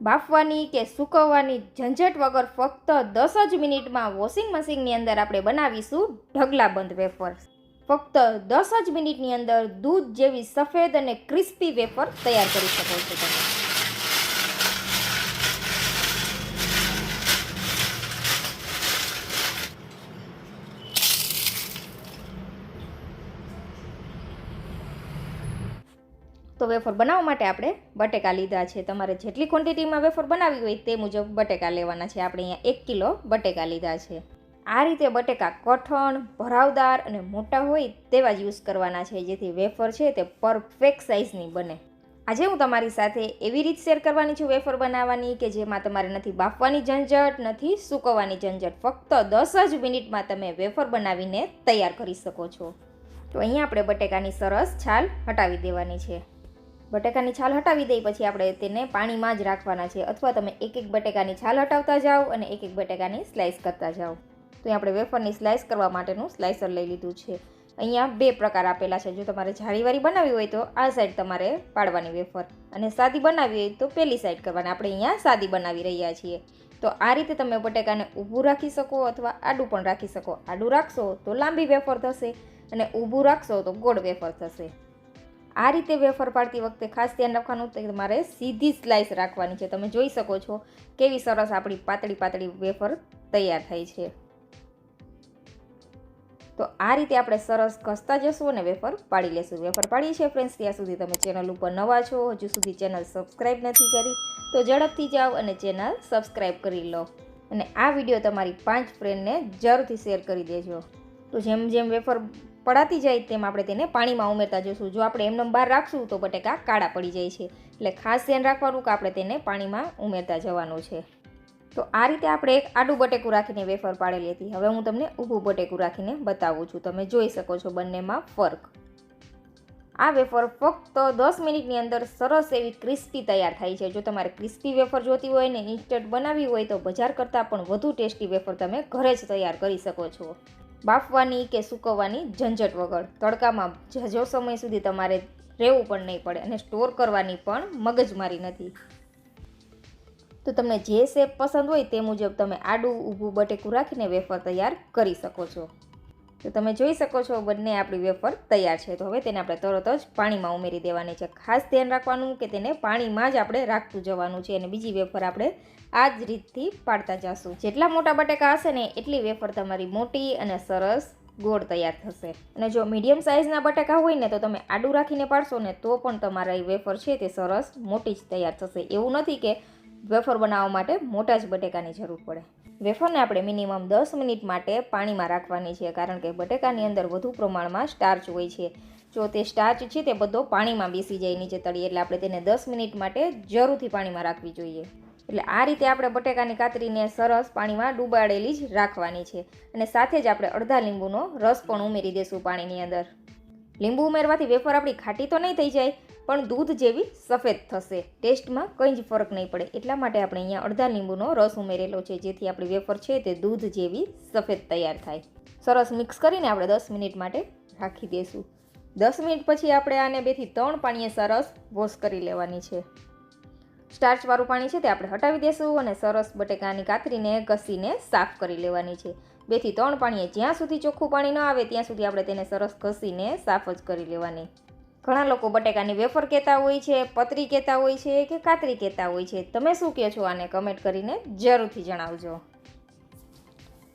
બાફવાની કે સૂકવવાની ઝંઝટ વગર ફક્ત દસ જ મિનિટમાં વોશિંગ મશીનની અંદર આપણે બનાવીશું ઢગલાબંધ વેફર્સ. ફક્ત દસ જ મિનિટની અંદર દૂધ જેવી સફેદ અને ક્રિસ્પી વેફર તૈયાર કરી શકો છો તમે. તો વેફર બનાવવા માટે આપણે બટેકા લીધા છે. તમારે જેટલી ક્વોન્ટિટીમાં વેફર બનાવવી હોય તે મુજબ બટેકા લેવાના છે. આપણે અહીંયા એક કિલો બટેકા લીધા છે. આ રીતે બટેકા કઠણ, ભરાવદાર અને મોટા હોય તેવા જ યુઝ કરવાના છે. જેથી વેફર છે તે પરફેક્ટ સાઇઝની બને. આજે હું તમારી સાથે એવી રીત શેર કરવાની છું વેફર બનાવવાની કે જેમાં તમારે નથી બાફવાની ઝંઝટ, નથી સૂકવવાની ઝંઝટ. ફક્ત દસ જ મિનિટમાં તમે વેફર બનાવીને તૈયાર કરી શકો છો. તો અહીંયા આપણે બટેકાની સરસ છાલ હટાવી દેવાની છે. બટેકાની છાલ હટાવી દઈ પછી આપણે તેને પાણીમાં જ રાખવાના છે. અથવા તમે એક એક બટેકાની છાલ હટાવતા જાઓ અને એક એક બટેકાની સ્લાઇસ કરતા જાઓ. તો આપણે વેફરની સ્લાઇસ કરવા માટેનું સ્લાઇસર લઈ લીધું છે. અહીંયા બે પ્રકાર આપેલા છે. જો તમારે જાળીવાળી બનાવવી હોય તો આ સાઈડ તમારે પાડવાની વેફર અને સાદી બનાવવી હોય તો પેલી સાઈડ કરવાની. આપણે અહીંયા સાદી બનાવી રહ્યા છીએ. તો આ રીતે તમે બટેકાને ઊભું રાખી શકો અથવા આડું પણ રાખી શકો. આડું રાખશો તો લાંબી વેફર થશે અને ઊભું રાખશો તો ગોળ વેફર થશે. આ રીતે વેફર પાડતી વખતે ખાસ ધ્યાન રાખવાનું કે તમારે સીધી સ્લાઇસ રાખવાની છે. તમે જોઈ શકો છો કેવી સરસ આપણી પાતળી પાતળી વેફર તૈયાર થઈ છે. તો આ રીતે આપણે સરસ ઘસતા જશું અને વેફર પાડી લેશું. વેફર પાડી છે ફ્રેન્ડ્સ ત્યાં સુધી તમે ચેનલ ઉપર નવા છો, હજુ સુધી ચેનલ સબસ્ક્રાઈબ નથી કરી, તો ઝડપથી જાઓ અને ચેનલ સબસ્ક્રાઈબ કરી લો. અને આ વીડિયો તમારી પાંચ ફ્રેન્ડને જરૂરથી શેર કરી દેજો. તો જેમ જેમ વેફર પડાતી જાય તેમ આપણે તેને પાણીમાં ઉમેરતા જઈશું. જો આપણે એમને બહાર રાખશું તો બટેકા કાળા પડી જાય છે. એટલે ખાસ ધ્યાન રાખવાનું કે આપણે તેને પાણીમાં ઉમેરતા જવાનું છે. તો આ રીતે આપણે એક આડું બટેકું રાખીને વેફર પાડેલી હતી. હવે હું તમને ઊભું બટેકું રાખીને બતાવું છું. તમે જોઈ શકો છો બંનેમાં ફર્ક. આ વેફર ફક્ત દસ મિનિટની અંદર સરસ એવી ક્રિસ્પી તૈયાર થાય છે. જો તમારે ક્રિસ્પી વેફર જોતી હોય ને ઇન્સ્ટન્ટ બનાવવી હોય તો બજાર કરતાં પણ વધુ ટેસ્ટી વેફર તમે ઘરે જ તૈયાર કરી શકો છો. બાફવાની કે સૂકવવાની ઝંઝટ વગર. તડકામાં જો સમય સુધી તમારે રહેવું પણ નહીં પડે અને સ્ટોર કરવાની પણ મગજમારી નથી. તો તમને જે શેપ પસંદ હોય તે મુજબ તમે આડું, ઊભું બટેકું રાખીને વેફર તૈયાર કરી શકો છો. તો તમે જોઈ શકો છો, બંને આપણી વેફર તૈયાર છે. તો હવે તેને આપણે તરત જ પાણીમાં ઉમેરી દેવાની છે. ખાસ ધ્યાન રાખવાનું કે તેને પાણીમાં જ આપણે રાખતું જવાનું છે અને બીજી વેફર આપણે આ જ રીતથી પાડતા જશું. જેટલા મોટા બટેકા હશે ને એટલી વેફર તમારી મોટી અને સરસ ગોળ તૈયાર થશે. અને જો મીડિયમ સાઇઝના બટેકા હોય ને તો તમે આડું રાખીને પાડશો ને તો પણ તમારા વેફર છે તે સરસ મોટી જ તૈયાર થશે. એવું નથી કે વેફર બનાવવા માટે મોટા જ બટેકાની જરૂર પડે. વેફરને આપણે મિનિમમ દસ મિનિટ માટે પાણીમાં રાખવાની છે, કારણ કે બટેકાની અંદર વધુ પ્રમાણમાં સ્ટાર્ચ હોય છે. જો તે સ્ટાર્ચ છે, તે બધો પાણીમાં બેસી જાય નીચે તળી એટલે આપણે તેને દસ મિનિટ માટે જરૂરથી પાણીમાં રાખવી જોઈએ. એટલે આ રીતે આપણે બટેકાની કાતરીને સરસ પાણીમાં ડૂબાડેલી જ રાખવાની છે. અને સાથે જ આપણે અડધા લીંબુનો રસ પણ ઉમેરી દઈશું પાણીની અંદર. લીંબુ ઉમેરવાથી વેફર આપણી ખાટી તો નહીં થઈ જાય પણ દૂધ જેવી સફેદ થશે. ટેસ્ટમાં કંઈ જ ફરક નહીં પડે. એટલા માટે આપણે અહીંયા અડધા લીંબુનો રસ ઉમેરેલો છે. જેથી આપણી વેફર છે તે દૂધ જેવી સફેદ તૈયાર થાય. સરસ મિક્સ કરીને આપણે દસ મિનિટ માટે રાખી દઈશું. દસ મિનિટ પછી આપણે આને બેથી ત્રણ પાણીએ સરસ વોશ કરી લેવાની છે. સ્ટાર્ચવાળું પાણી છે તે આપણે હટાવી દઈશું અને સરસ બટેકાની કાતરીને ઘસીને સાફ કરી લેવાની છે. બેથી ત્રણ પાણીએ જ્યાં સુધી ચોખ્ખું પાણી ન આવે ત્યાં સુધી આપણે તેને સરસ ઘસીને સાફ જ કરી લેવાની. ઘણા લોકો બટેકાની વેફર કહેતા હોય છે, પતરી કહેતા હોય છે કે કાતરી કહેતા હોય છે. તમે શું કહો છો આને કમેન્ટ કરીને જરૂરથી જણાવજો.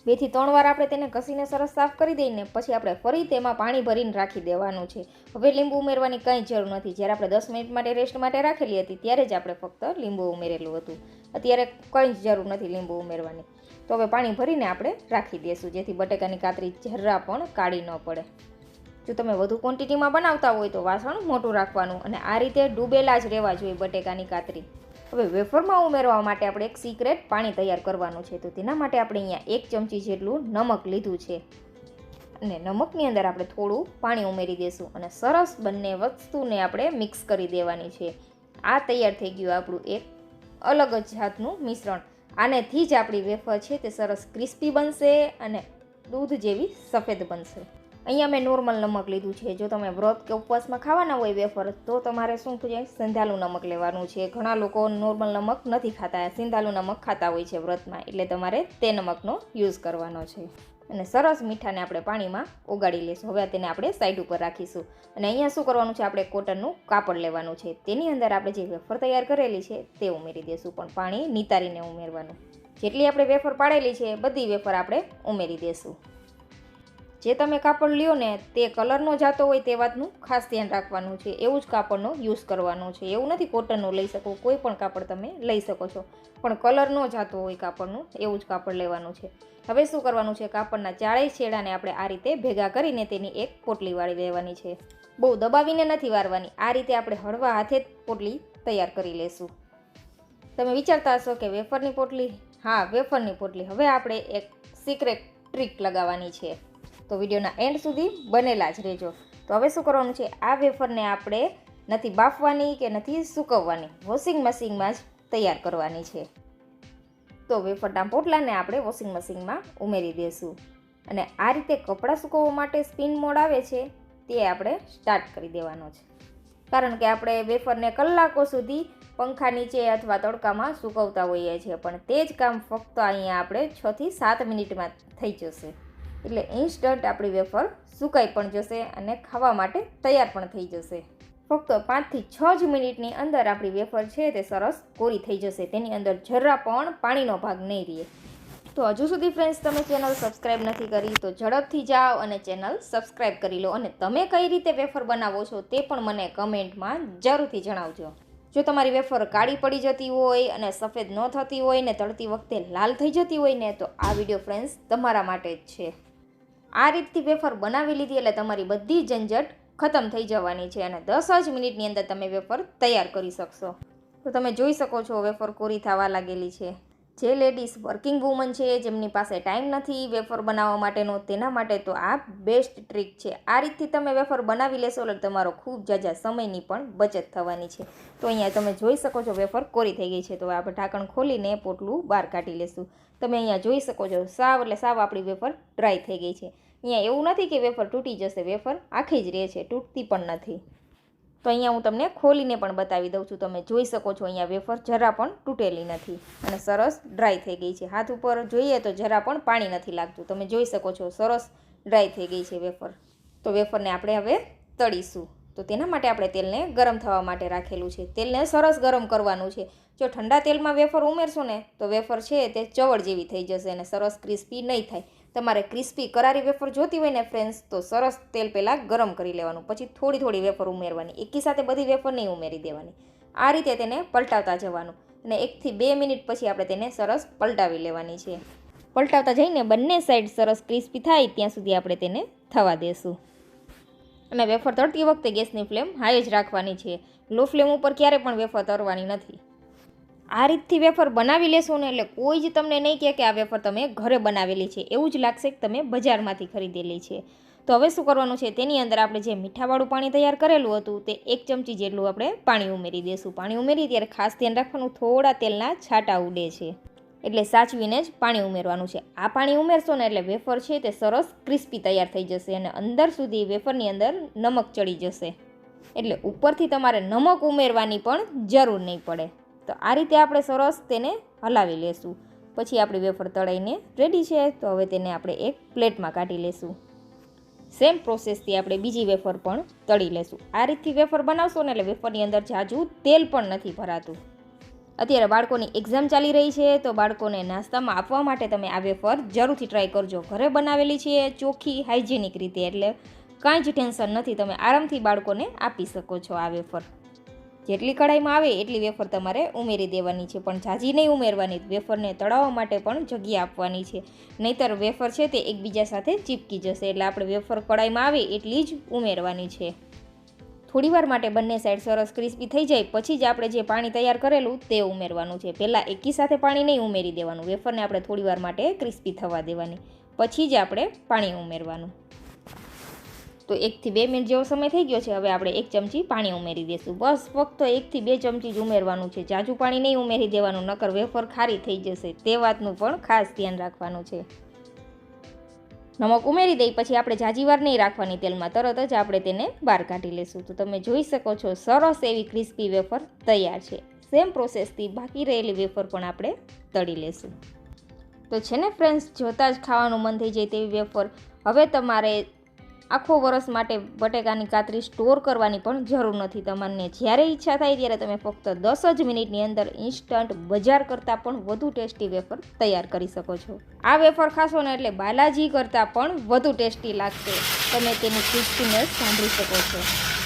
બેથી ત્રણ વાર આપણે તેને ઘસીને સરસ સાફ કરી દઈને પછી આપણે ફરી તેમાં પાણી ભરીને રાખી દેવાનું છે. હવે લીંબુ ઉમેરવાની કંઈ જરૂર નથી. જ્યારે આપણે દસ મિનિટ માટે રેસ્ટ માટે રાખેલી હતી ત્યારે જ આપણે ફક્ત લીંબુ ઉમેરેલું હતું. અત્યારે કંઈ જ જરૂર નથી લીંબુ ઉમેરવાની. તો હવે પાણી ભરીને આપણે રાખી દઈશું જેથી બટેકાની કાતરી જરા પણ કાળી ન પડે. જો તમે વધુ ક્વોન્ટિટીમાં બનાવતા હોય તો વાસણ મોટું રાખવાનું અને આ રીતે ડૂબેલા જ રહેવા જોઈએ બટેકાની કાતરી. હવે વેફરમાં ઉમેરવા માટે આપણે એક સિક્રેટ પાણી તૈયાર કરવાનું છે. તો તેના માટે આપણે અહીંયા એક ચમચી જેટલું નમક લીધું છે. અને નમકની અંદર આપણે થોડું પાણી ઉમેરી દઈશું અને સરસ બંને વસ્તુને આપણે મિક્સ કરી દેવાની છે. આ તૈયાર થઈ ગયું આપણું એક અલગ જ જાતનું મિશ્રણ. આનેથી જ આપણી વેફર છે તે સરસ ક્રિસ્પી બનશે અને દૂધ જેવી સફેદ બનશે. અહીંયા મેં નોર્મલ નમક લીધું છે. જો તમે વ્રત કે ઉપવાસમાં ખાવાના હોય વેફર તો તમારે શું છે સિંધાલું નમક લેવાનું છે. ઘણા લોકો નોર્મલ નમક નથી ખાતા. સિંધાલું નમક ખાતા હોય છે વ્રતમાં, એટલે તમારે તે નમકનો યુઝ કરવાનો છે. અને સરસ મીઠાને આપણે પાણીમાં ઓગાળી લઈશું. હવે તેને આપણે સાઈડ ઉપર રાખીશું. અને અહીંયા શું કરવાનું છે? આપણે કોટનનું કાપડ લેવાનું છે. તેની અંદર આપણે જે વેફર તૈયાર કરેલી છે, તે ઉમેરી દઈશું. પણ પાણી નિતારીને ઉમેરવાનું. જેટલી આપણે વેફર પાડેલી છે, બધી વેફર આપણે ઉમેરી દઈશું. જે તમે કાપડ લ્યો ને તે કલર નો જાતો હોય તે વાતનું ખાસ ધ્યાન રાખવાનું છે. એવું જ કાપડનો યુઝ કરવાનો છે. એવું નથી કોટનનું લઈ શકો, કોઈ પણ કાપડ તમે લઈ શકો છો. પણ કલર નો જાતો હોય કાપડનું, એવું જ કાપડ લેવાનું છે. હવે શું કરવાનું છે? કાપડના ચારેય છેડાને આપણે આ રીતે ભેગા કરીને તેની એક પોટલી વાળી લેવાની છે. બહુ દબાવીને નથી વારવાની. આ રીતે આપણે હળવા હાથે જ પોટલી તૈયાર કરી લેશું. તમે વિચારતા હશો કે વેફરની પોટલી? હા, વેફરની પોટલી. હવે આપણે એક સિક્રેટ ટ્રીક લગાવવાની છે. તો વિડીયોના એન્ડ સુધી બનેલા જ રહેજો. તો હવે શું કરવાનું છે? આ વેફરને આપણે નથી બાફવાની કે નથી સૂકવવાની, વોશિંગ મશીનમાં જ તૈયાર કરવાની છે. તો વેફરના પોટલાને આપણે વોશિંગ મશીનમાં ઉમેરી દઈશું. અને આ રીતે કપડાં સૂકવવા માટે સ્પિન મોડ આવે છે, તે આપણે સ્ટાર્ટ કરી દેવાનો છે. કારણ કે આપણે વેફરને કલાકો સુધી પંખા નીચે અથવા તડકામાં સૂકવતા હોઈએ છીએ, પણ તે જ કામ ફક્ત અહીંયા આપણે છથી સાત મિનિટમાં થઈ જશે. એટલે ઇન્સ્ટન્ટ આપણી વેફર સુકાઈ પણ જશે અને ખાવા માટે તૈયાર પણ થઈ જશે. ફક્ત પાંચથી છ જ મિનિટની અંદર આપણી વેફર છે તે સરસ કોરી થઈ જશે. તેની અંદર જરા પણ પાણીનો ભાગ નહીં રહે. તો હજુ સુધી ફ્રેન્ડ્સ તમે ચેનલ સબસ્ક્રાઈબ નથી કરી તો ઝડપથી જાઓ અને ચેનલ સબસ્ક્રાઈબ કરી લો અને તમે કઈ રીતે વેફર બનાવો છો તે પણ મને કમેન્ટમાં જરૂરથી જણાવજો. જો તમારી વેફર કાળી પડી જતી હોય અને સફેદ ન થતી હોય ને તળતી વખતે લાલ થઈ જતી હોય ને તો આ વીડિયો ફ્રેન્ડ્સ તમારા માટે જ છે. આ રીતથી વેફર બનાવી લીધી એટલે તમારી બધી ઝંઝટ ખતમ થઈ જવાની છે અને દસ જ મિનિટની અંદર તમે વેફર તૈયાર કરી શકશો. તો તમે જોઈ શકો છો વેફર કોરી થવા લાગેલી છે. જે લેડીઝ વર્કિંગ વુમન છે, જેમની પાસે ટાઈમ નથી વેફર બનાવવા માટેનો, તેના માટે તો આ બેસ્ટ ટ્રીક છે. આ રીતથી તમે વેફર બનાવી લેશો, એટલે તમારો ખૂબ જાજા સમયની પણ બચત થવાની છે. તો અહીંયા તમે જોઈ શકો છો, વેફર કોરી થઈ ગઈ છે. તો આપણે ઢાંકણ ખોલીને પોટલું બહાર કાઢી લેશું. તમે અહીંયા જોઈ શકો છો, સાવ એટલે સાવ આપણી વેફર ડ્રાય થઈ ગઈ છે. અહીંયા એવું નથી કે વેફર તૂટી જશે, વેફર આખી જ રહે છે, તૂટતી પણ નથી. તો અહીંયા હું તમને ખોલીને પણ બતાવી દઉં છું. તમે જોઈ શકો છો અહીંયા વેફર જરા પણ તૂટેલી નથી અને સરસ ડ્રાય થઈ ગઈ છે. હાથ ઉપર જોઈએ તો જરા પણ પાણી નથી લાગતું. તમે જોઈ શકો છો સરસ ડ્રાય થઈ ગઈ છે વેફર. તો વેફરને આપણે હવે તળીશું. તો તેના માટે આપણે તેલને ગરમ થવા માટે રાખેલું છે. તેલને સરસ ગરમ કરવાનું છે. જો ઠંડા તેલમાં વેફર ઉમેરશો ને તો વેફર છે તે ચવળ જેવી થઈ જશે અને સરસ ક્રિસ્પી નહીં થાય. તમારે ક્રિસ્પી કરારી વેફર જોતી હોય ને ફ્રેન્ડ્સ તો સરસ તેલ પહેલાં ગરમ કરી લેવાનું. પછી થોડી થોડી વેફર ઉમેરવાની. એકી સાથે બધી વેફર નહીં ઉમેરી દેવાની. આ રીતે તેને પલટાવતા જવાનું. અને એકથી બે મિનિટ પછી આપણે તેને સરસ પલટાવી લેવાની છે. પલટાવતા જઈને બંને સાઈડ સરસ ક્રિસ્પી થાય ત્યાં સુધી આપણે તેને થવા દેશું. અને વેફર તળતી વખતે ગેસની ફ્લેમ હાઈ જ રાખવાની છે. લો ફ્લેમ ઉપર ક્યારે પણ વેફર તળવાની નથી. આ રીતથી વેફર બનાવી લેશો ને એટલે કોઈ જ તમને નહીં કહે કે આ વેફર તમે ઘરે બનાવેલી છે. એવું જ લાગશે કે તમે બજારમાંથી ખરીદેલી છે. તો હવે શું કરવાનું છે? તેની અંદર આપણે જે મીઠાવાળું પાણી તૈયાર કરેલું હતું તે એક ચમચી જેટલું આપણે પાણી ઉમેરી દઈશું પાણી ઉમેરી ત્યારે ખાસ ધ્યાન રાખવાનું, થોડા તેલના છાંટા ઉડે છે. એટલે સાચવીને જ પાણી ઉમેરવાનું છે. આ પાણી ઉમેરશો ને એટલે વેફર છે તે સરસ ક્રિસ્પી તૈયાર થઈ જશે અને અંદર સુધી વેફરની અંદર નમક ચડી જશે. એટલે ઉપરથી તમારે નમક ઉમેરવાની પણ જરૂર નહીં પડે. તો આ રીતે આપણે સરસ તેને હલાવી લેશું. પછી આપણી વેફર તળાઈને રેડી છે, તો હવે તેને આપણે એક પ્લેટમાં કાઢી લેશું. સેમ પ્રોસેસથી આપણે બીજી વેફર પણ તળી લેશું. આ રીતથી વેફર બનાવશો ને એટલે વેફરની અંદર જાજુ તેલ પણ નથી ભરાતું. અત્યારે બાળકોની એક્ઝામ ચાલી રહી છે, તો બાળકોને નાસ્તામાં આપવા માટે તમે આ વેફર જરૂરથી ટ્રાય કરજો. ઘરે બનાવેલી છે, ચોખ્ખી હાઇજેનિક રીતે, એટલે કાંઈ જ ટેન્શન નથી. તમે આરામથી બાળકોને આપી શકો છો આ વેફર. જેટલી કઢાઈમાં આવે એટલી વેફર તમારે ઉમેરી દેવાની છે. પણ જાજી નહીં ઉમેરવાની, વેફરને તળાવવા માટે પણ જગ્યા આપવાની છે. નહીતર વેફર છે તે એકબીજા સાથે ચીપકી જશે, એટલે આપણે વેફર કઢાઈમાં આવે એટલી જ ઉમેરવાની છે. થોડીવાર માટે બંને સાઈડ સરસ ક્રિસ્પી થઈ જાય, પછી જ આપણે જે પાણી તૈયાર કરેલું તે ઉમેરવાનું છે. પહેલાં એકી સાથે પાણી નહીં ઉમેરી દેવાનું, વેફરને આપણે થોડીવાર માટે ક્રિસ્પી થવા દેવાની, પછી જ આપણે પાણી ઉમેરવાનું. તો એકથી બે મિનિટ જેવો સમય થઈ ગયો છે, હવે આપણે એક ચમચી પાણી ઉમેરી દઈશું. બસ, ફક્ત એકથી બે ચમચી જ ઉમેરવાનું છે. જાજુ પાણી નહીં ઉમેરી દેવાનું, નકર વેફર ખારી થઈ જશે. તે વાતનું પણ ખાસ ધ્યાન રાખવાનું છે. નમક ઉમેરી દઈ, પછી આપણે જાજીવાર નહીં રાખવાની તેલમાં, તરત જ આપણે તેને બહાર કાઢી લેશું. તો તમે જોઈ શકો છો, સરસ એવી ક્રિસ્પી વેફર તૈયાર છે. સેમ પ્રોસેસથી બાકી રહેલી વેફર પણ આપણે તળી લેશું. તો છે ને ફ્રેન્ડ્સ, જોતાં જ ખાવાનું મન થઈ જાય તેવી વેફર. હવે તમારે આખો વરસ માટે બટેકાની કાતરી સ્ટોર કરવાની પણ જરૂર નથી. તમને જ્યારે ઈચ્છા થાય ત્યારે તમે ફક્ત દસ જ મિનિટની અંદર ઇન્સ્ટન્ટ બજાર કરતાં પણ વધુ ટેસ્ટી વેફર તૈયાર કરી શકો છો. આ વેફર ખાશો ને એટલે બાલાજી કરતાં પણ વધુ ટેસ્ટી લાગશે. તમે તેની ક્રિસ્પીનેસ સાંભળી શકો છો.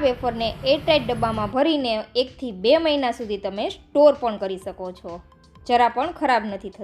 વેફરને એરટાઇટ ડબ્બામાં ભરીને એકથી બે મહિના સુધી તમે સ્ટોર પણ કરી શકો છો. જરા પણ ખરાબ નથી થતી.